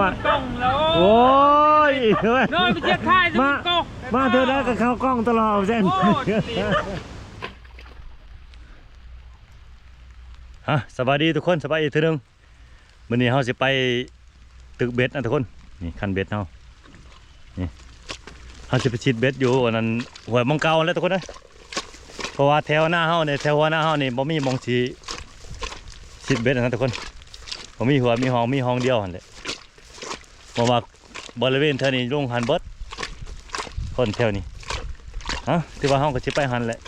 ว่ามันกล้องแล้วโอ้ยเฮ้ยน้อยไปเช็ดท้ายจะมามันกล้องมาเธอได้ก็เข้ากล้องตลอดเส้นโอ้ยฮะสบายดีทุกคนสบายดีเทีนึงวันนี้เราจะไปตึกเบ็ดนะทุกคนนี่คันเบ็ดเรานี่เราจะไปชิดเบ็ดอยู่อันนั้นหัวมังเกาแล้วทุกคนนะเพราะว่าแถวหน้าเฮาเนี่ยแถวหัวหน้าเฮานี่บ่มีหมองสีชิดเบ็ดนะทุกคนบ่มีหัวมีห้องมีห้องเดียวหั่นแหละ เพราะว่าบริเวณเท่านี้ลงหันเบิดคนแถวนี้ฮะที่ว่าเฮาก็สิไปหันแหละ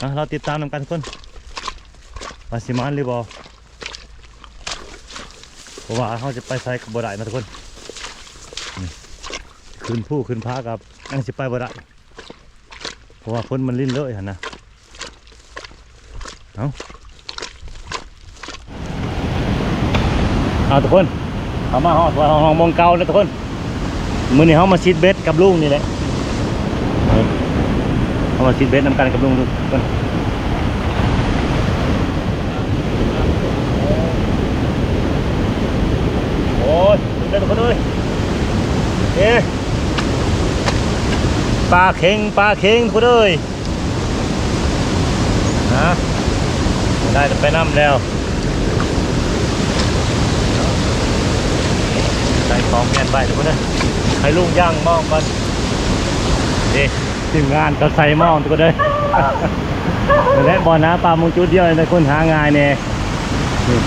ฮะเราติดตามนำกันทุกคนว่าสิมานหรือบอเพราะว่าเขาจะไปใช้กับบ่ได้นะทุกคนขึ้นผู้ขึ้นพากับอังสิไปบ่ได้เพราะว่าคนมันลิ้นเลอะหันนะเอาเอาทุกคน เขามาห้องว่าห้องมองเก่าแล้วทุกคนมือนี้เขามาชิดเบ็ดกับลุงนี่แหละเขามาชิดเบ็ดนำกันกับลุงทุกคนโอ้ยเล่นทุกคนเลยเอ๊ะปลาเค็งปลาเค็งทุกคนเลยฮะได้แต่ไปน้ำแล้วใส่ของแมน ไปทุกคนเลยให้ลุงย่างมองก่อนเอ๊ะทีมงานก็ใส่มองทุกคนเลยและบ่อน้ำปลามุงจุดเดียวในคนหางานเนี่ยนี่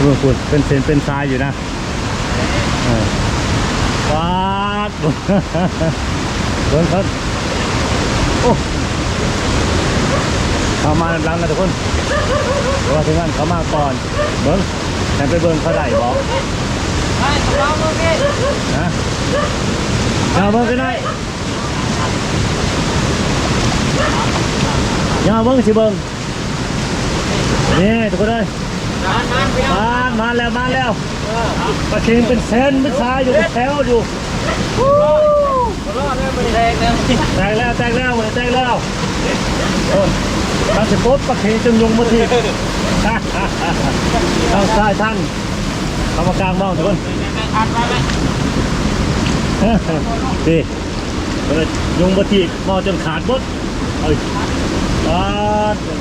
ดูคุณเป็นเส้นเป็นทรายอยู่นะเออปาดเบิ้งครับโอ้เข้ามาหลังนะทุกคนเพราะว่าถึงนั้นเขามาก่อนเบิ้งแต่ไปเบิ้งเขาได้บอก นะอย่าเบิ้งกันได้อย่าเบิ้งสิเบิ้งนี่ทุกคนเลยนานนานพี่น้องมามาแล้วมาแล้วปลาเค็งเป็นเซนเป็นทรายอยู่เป็นแถวอยู่รอดเลยมันแรงเลยแตกแล้วแตกแล้วแตกแล้วโอ้ยทางสิปุ๊บปักเฮจึงยงมาทีทางซ้ายท่าน กรรมการมองทุกคนอัดไปไหมดีเลยยงมาทีมองจนขาดบดเอ้ยอ่า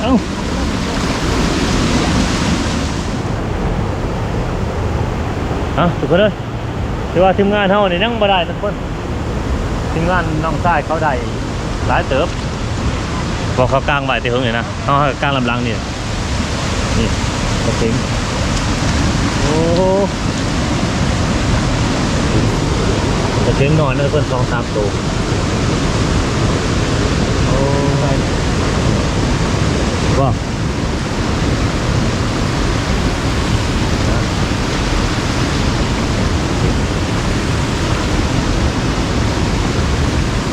เอ้าเอาทุกคนเลยถือว่าทีมงานเท่านี่นั่งมาได้ทุกคนทีมงานน้องชายเขาได้หลายเติบบอกเขากลางใบตีหึงเลยนะเขาให้กลางลำลังนี่นี่กระถิง จะเกระถิงนอนเลยเพื่อนสองสามตัวโอ้ยว้า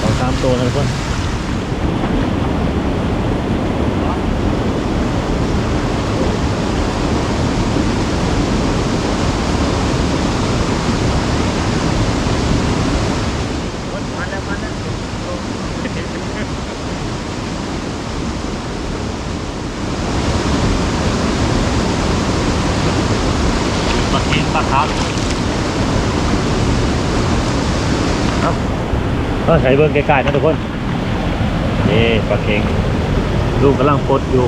สองสามตัวนะทุกคน ปลาเค็งปลาครับครับ ก็ใช้เบิ้งไกลๆนะทุกคนนี่ปลาเค็งลูกกำลังปดอยู่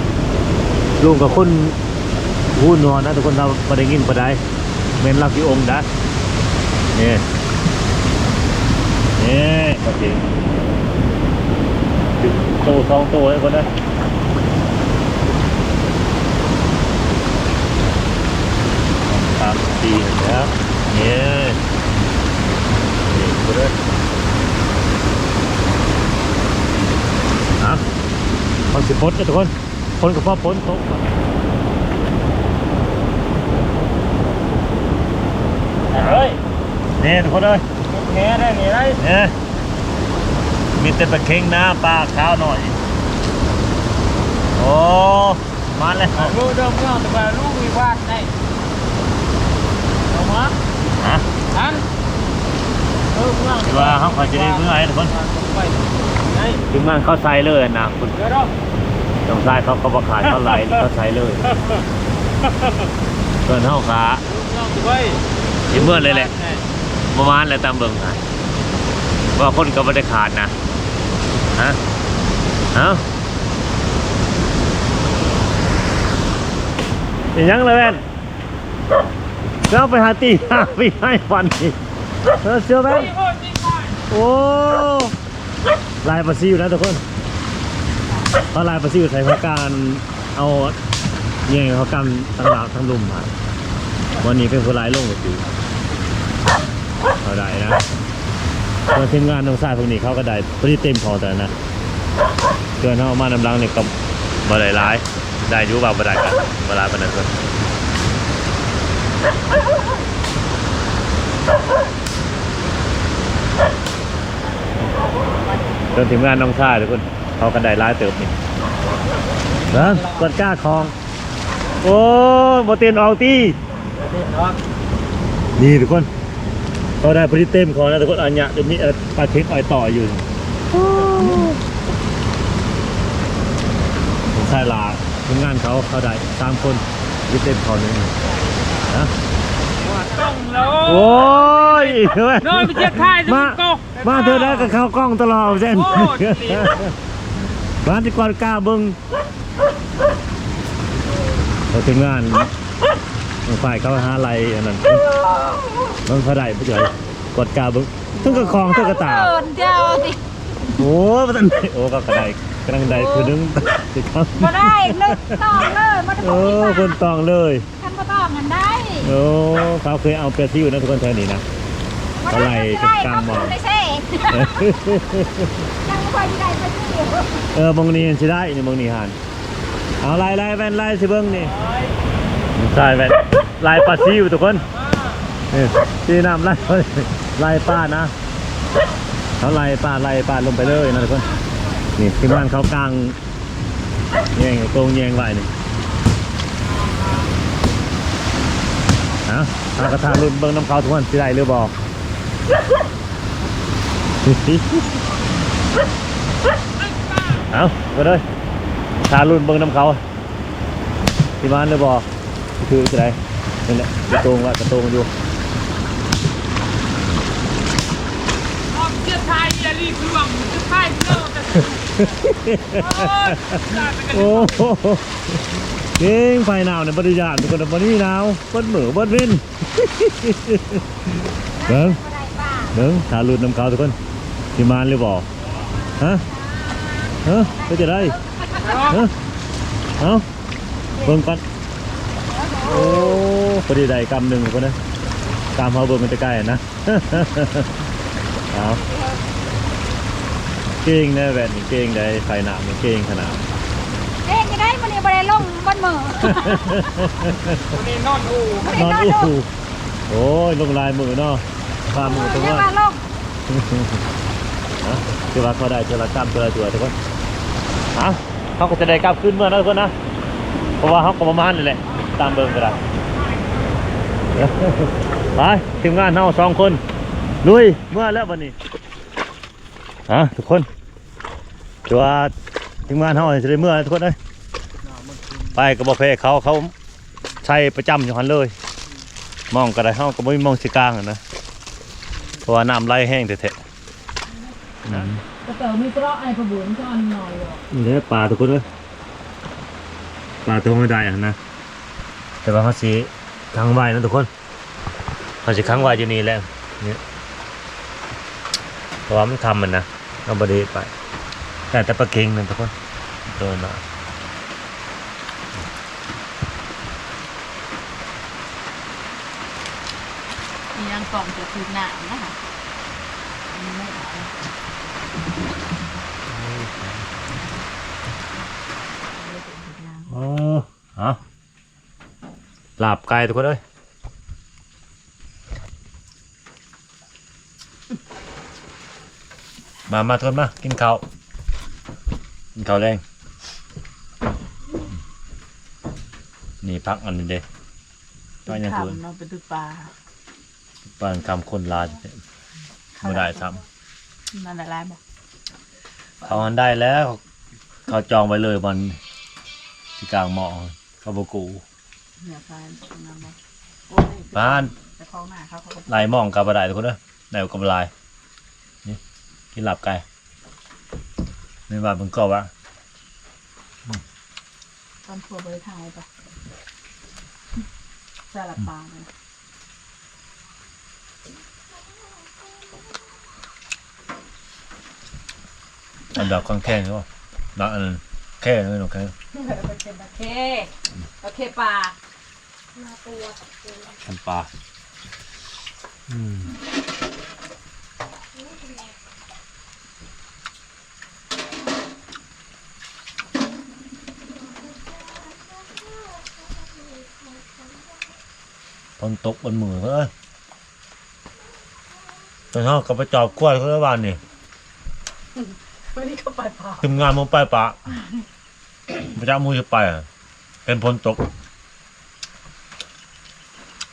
ลูกกับคนหูนอนนะทุกคนเราไม่ได้ยินปะได้เมนรับที่องค์นะนี่นี่ปลาเค็งโตสองโตเลยคนนะสามสี่แล้วนี่นี่คนเลยอะคน สิพดนะทุกคนคนกับพ่อพ้นโตะเฮ้ยนี่ทุกคนเลยแง่ได้นี่ไรเนี่ยมีแต่ปลาเค็งนะปลาขาวหน่อย โอ้มาแล้วลูกเดิมเรื่องแต่ว่าลูกมีวาดได้เอามาฮะอันเออเมื่อว่าเขาขอจะได้เมื่อไหร่ทุกคนไปไหนถึงมันเขาใส่เลยนะคุณ ตรงใต้เขาเขาประขายเขาไหลเขาใส่เลยเกินเท่าขาน้องด้วยสิเมื่อเลยแหละประมาณแล้วตามเบิ่งค่ะว่าคนก็ไม่ได้ขาดนะฮะเอ้าอย่างยังเลยแม่นเราไปหาตีหาพี่ให้ฟันอีกเออเชื่อแม่โอ้ลายปลาซิวนะทุกคน เขาลายปลาซิวใส่เขาการเอาเงี้ยเขากันทั้งหลังทั้งลุมมาวันนี้เป็นคนลายลงกับสิวเขาได้นะส่วนทีมงานทางซ้ายพวกนี้เขาก็ได้พอดีเต็มพอแต่นะเกินเขาเอามานำรังเนี่ยกับบ่ได้ร้ายได้อยู่บ่าบ่ได้กันบ่ร้ายปานนั้นก็จนทีมงานน้องชายทุกคน เขาก็ได้ร้ายเติบนี่นะกดกล้าคลอง โอ้บ่เตียนออกตีเด็ดเนาะนี่ทุกคนเขาได้พอดีเต็มของนะทุกคนอันเนี้ยจะมีเอ่อปลาเค็กอ้อยต่ออยู่ผมชายลาทีมงานเขาเขาได้สามคนพอดีเต็มของนึงนะว่าต้องแล้วโอ้ยเฮ้ยน้อยไปเจ็ดทายจะมาตกมาเธอได้กับเขากล้องตลอดเส้นโอ้ดี บ้านที่ก่อนกล้าเบิ้งเราถึงงานฝ่ายเขาหาอะไรอันนั้นเบิ้งเขาได้ผู้ช่วยกดกล้าเบิ้งทั้งกระคองทั้งกระตาเดินเจ้าสิโอ้ยมันโอ้ก็กระไดกำลังไดคือนึงสิครับมาได้เลิกต้องเลยมันโอ้คนตองเลยท่านก็ต้องกันได้โอ้เขาเคยเอาเปรียบที่อยู่นะทุกคนแถวนี้นะอะไรกันกลางมอง ไม่ใช่ยังไม่ค่อยได้ไปที่เออบางนี้สิได้นี่บางนี้หันเอาลายลายแว่นลายสิเบิ้งนี่ใช่แว่นลายปลาซิวทุกคนเออที่น้ำลายลายป้านะเขาลายป้าลายป้าลงไปเลยนะทุกคนนี่ทีมงานเขากลางแยงตรงแยงไว้นี่เอาเอากระทารุ่นเบิ้งน้ำเขาทุกคนสิได้หรือบอก เอาไปเลยทารุ่นเบิ้งน้ำเขาที่บ้านเลยบอกคือจะไรนี่นแหละกระโตงละกระโตงอยู่ออกเจ็ดทายอย่ารีบหลวงเจ็ดทายเลิกแต่โอ้ยได้ไปกันโอ้โหเก่งไฟหนาวในบริยานทุกคนวันนี้หนาวเบิ้เหมือเบิ้เว้นเบิ้งอะไรป้าเบิ้งทารุ่นน้ำเขาทุกคนที่บ้านเลยบอก ฮะฮะก็จะได้ฮะเอาเบิ้งก่อนโอ้พอดีได้กำหนึ่งทุกคนนะกำเขาเบิ้งมันจะใกล้นะเอาเก่งนะแบบนี้เก่งได้ไฟหนาวมันเก่งขนาดเอ๊ะจะได้มันนี่บริลงบนมือวันนี้นอนอูนอนอู้หูโอ้ยลงลายมือเนาะพามือตัวจะว่ามาลง นะคือว่าเขาได้เจรกรรมเจรตัวทุกคนเอาเขาก็จะได้กลับขึ้นเมื่อนะทุกคนนะเพราะว่าเขาก็ประมาณนี่แหละตามเบิ่งก็ได้ไปทีมงานเฮาสองคนลุยเมื่อแล้ววันนี้ฮะทุกคนถือว่าทีมงานเฮาจะได้เมื่อทุกคนเลยไปกับบอเพเขาเขาใช้ประจำอยู่หันเลย มองก็ได้เฮาก็บ่มีมองสิกลางนะเพราะว่าน้ำไหลแห้งแท้ๆอืม กระเป๋ามีเปราะไอ้ประบุนก็อันหน่อยอะนี่แหละปลาทุกคนเลยปลาตัวไม่ได้อะนะแต่ว่าเขาสีค้างไว้นะทุกคนเขาสีค้างไว้อยู่นี่แหละเนี่ยเพราะว่ามันทำมันนะเอาบไดีไป แต่แต่ปลาเค็งนะทุกคนโดนมามียังกล่องจะถูกหนามนะคะมันไม่เอา โอ้ เอาลาบไก่ทุกคนเลยมา มาทุกคนมา กินข้าว กินข้าวแรง นี่พักอันนี้เด้ก็ยังคือทำเนาะเป็นตัวปลาปานคำคนลาไม่ได้ทนั่นอะไรบอกำเขาหันได้แล้ว เขาจองไว้เลยวันที่กลางหมอ เขาบกูเนี่ยปลาน้ำบอกโอ้ยบ้านจะคล้องหน้าเขาเขาก็ลายหมองกับบะไดทุกคนเด้อได้กับลายนี่กินหลับไก่ในบ้านเพิ่งก็ว่าตอนทัวร์บริทายปะสลับปลาเลยอันดอกข้างแข้งใช่ป่ะดอกอันนั้น แค่นั้นดอกแข้งเป็นเป็นโอเคโอเคปลามาตัวอันปลาอืมฝนตกบนมือเฮ้ยตอนเขาก็ไปจอบกล้วยเขาแล้ววันนี่วันนี้ก็ปลาปลาทีมงานมึงไปปะ พระเจ้ามูจะไปอะเป็นฝนตก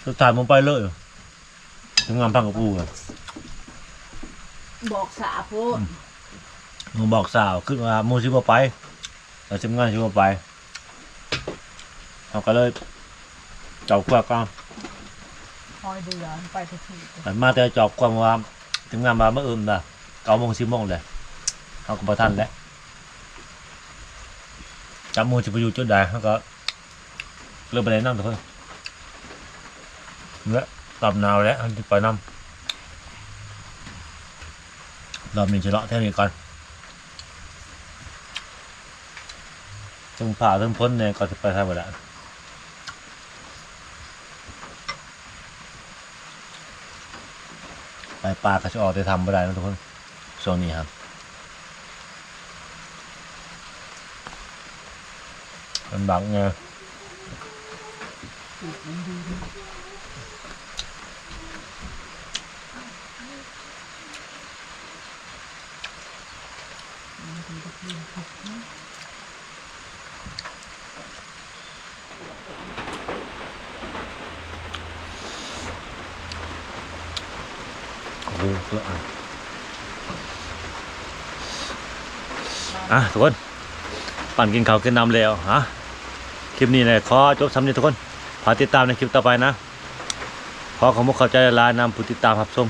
สุดท้ายมึงไปเลยทีมงานพังกับกูอะบอกสาพูดมึงบอกสาวขึ้นมามูชิบไปแต่ทีมงานชิบไปเขาก็เลยจอบกล้วยกันคอยดูย้อนไปทุกทีแต่มาแต่จอบกล้วยมาทีมงานมาเมื่ออื่นนะเก้าโมงสิบโมงเลยเขาก็ประทันแล้ว จับมูจะไปอยู่จุดใดเขาก็เริ่มไปไหนนั่งทุกคนเนี่ยตอบหนาวแล้วจะไปนั่งรอบนี้จะเลาะเท่านี้ก่อนถึงผ่าถึงพ้นเนี่ยก็จะไปทำหมดแล้ไปปลาก็จะออกไปทำไม่ได้นะทุกคนช่วงนี้ครับ มันบังไงโอ้โหเยอะอะอะทุกคนปั่นกินข้าวกินน้ำแล้วฮะ คลิปนี้เนี่ยขอจบสำนี้ทุกคนฝากติดตามในคลิปต่อไปนะ ขอขอบคุณเข้าใจลานำผู้ติดตามรับชม